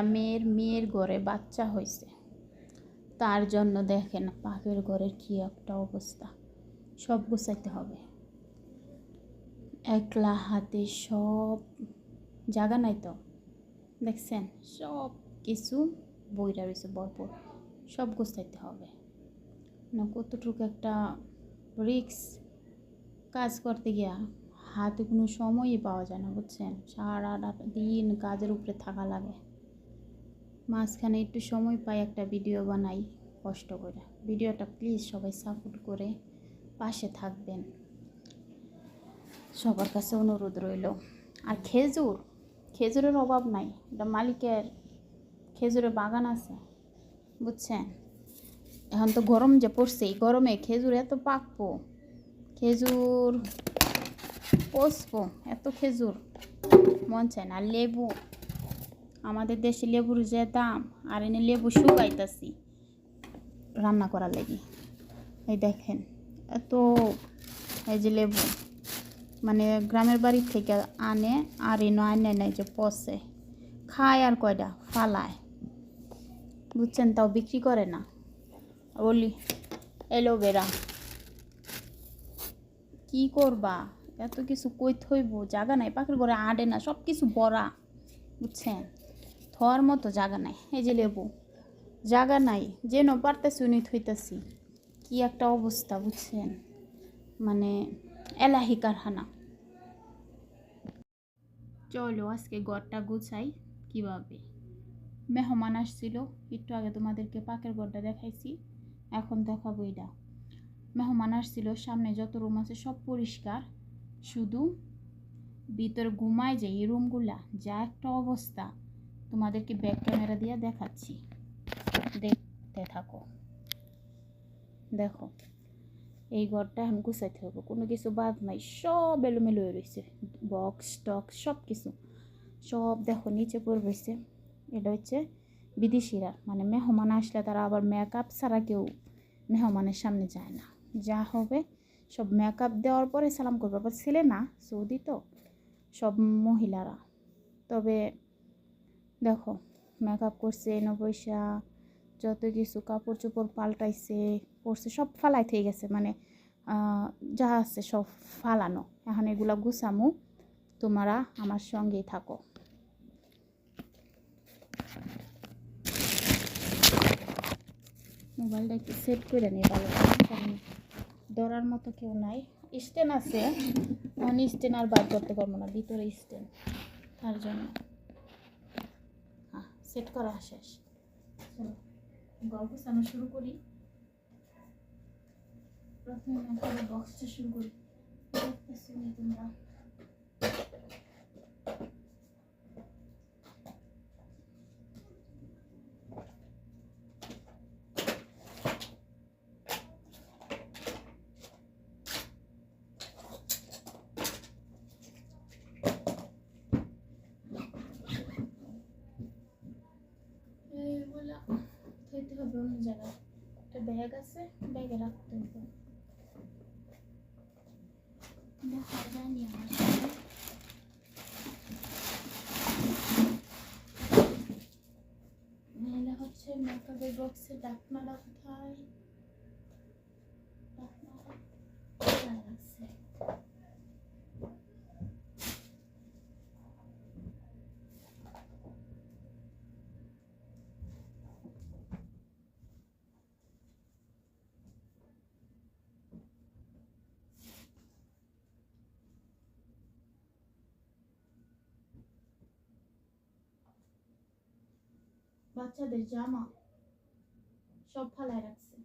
পাখির ঘরে বাচ্চা হয়েছে তার জন্য দেখেন পাখির ঘরের কী একটা অবস্থা। সব গুছাইতে হবে। একলা হাতে সব জায়গা নাই তো। দেখছেন? সব কিছু বইরা রয়েছে ভরপুর। সব গুছাইতে হবে। না, কতটুকু একটা রিক্স কাজ করতে গিয়া হাতে কোনো সময়ই পাওয়া যায় না, বুঝছেন? সারাটা দিন কাজের উপরে থাকা লাগে। মাঝখানে একটু সময় পাই, একটা ভিডিও বানাই, কষ্ট করে। ভিডিওটা প্লিজ সবাই সাপোর্ট করে পাশে থাকবেন। সবার কাছে অনুরোধ রইল। আর খেজুর, খেজুরের অভাব নাই। এটা মালিকের খেজুরের বাগান আছে, বুঝছেন? এখন তো গরম যে পড়ছে, এই গরমে খেজুর এত পাকবো, খেজুর পচবো, এত খেজুর, মন চায় না, লেবু। আমাদের দেশে লেবুর যে দাম আর এনে লেবু শুকাইতেছি রান্না করার লাগি। এই দেখেন, এত এই যে লেবু মানে গ্রামের বাড়ি থেকে আনে আর এনে আনে নেয় যে পচে। খায় আর কয়টা ফালায়। বুঝছেন? তাও বিক্রি করে না। বলি এলোভেরা কি করবা? এত কিছু কই থইব জায়গা নাই, পাখির ঘরে আডে না সব কিছু বড়া। বুঝছেন? থর মতো জায়গা নাই। এই যে লেবু, জাগা নাই, যেন পারতেছি উনি থইতেছি। কি একটা অবস্থা, বুঝছেন? মানে এলাহি কারখানা। চলো, আজকে ঘরটা গুছাই কীভাবে। মেহমান আসছিল, একটু আগে তোমাদেরকে পাকের ঘরটা দেখাইছি, এখন দেখাবো এটা মেহমান আসছিল, সামনে যত রুম আছে সব পরিষ্কার, শুধু ভিতর ঘুমায় যে এই রুমগুলা, যা একটা অবস্থা। তোমাদেরকে ব্যাক ক্যামেরা দিয়ে দেখাচ্ছি। দেখতে থাকো। দেখো, এই ঘরটা এখন গুছাইতে হবে কোনো কিছু বাদ নাই, সব এলোমেলো হয়ে রয়েছে বক্স টক্স সব কিছু সব দেখো, নিচে পড়ে রয়েছে এটা হচ্ছে বিদেশিরা। মানে মেহমান আসলে তারা আবার মেকআপ ছাড়া কেউ মেহমানের সামনে যায় না। যা হবে, সব মেকআপ দেওয়ার পরে সালাম করবে। আবার ছেলে না, সৌদি তো, সব মহিলারা। তবে দেখো মেকআপ করছে পয়সা যত কিছু কাপড় চোপড় পাল্টাইছে পরছে সব ফালাই থেকে গেছে মানে যা আছে সব ফালানো। এখন এগুলা গুছামু তোমরা আমার সঙ্গেই থাকো। মোবাইলটা একটু সেট করে নিই ভালো করে, কারণ মতো কেউ নাই। স্ট্যান্ড আছে অন স্ট্যান্ড আর বার করতে পারব না ভিতরে স্ট্যান্ড তার জন্য। সেট করা শেষ। গল্প সানো শুরু করি। প্রথমে বক্সটা শুরু করি। তোমরা হবে অন্য জায়গায় একটা ব্যাগ আছে ব্যাগে রাখতে হবে দেখা যায়নি আমার সাথে মেয়েরা হচ্ছে মেকআপের বক্সে ডাকনাটা কোথায় ডাকনাটা কোথায় বাচ্চাদের জামা সব ফালায় রাখছে।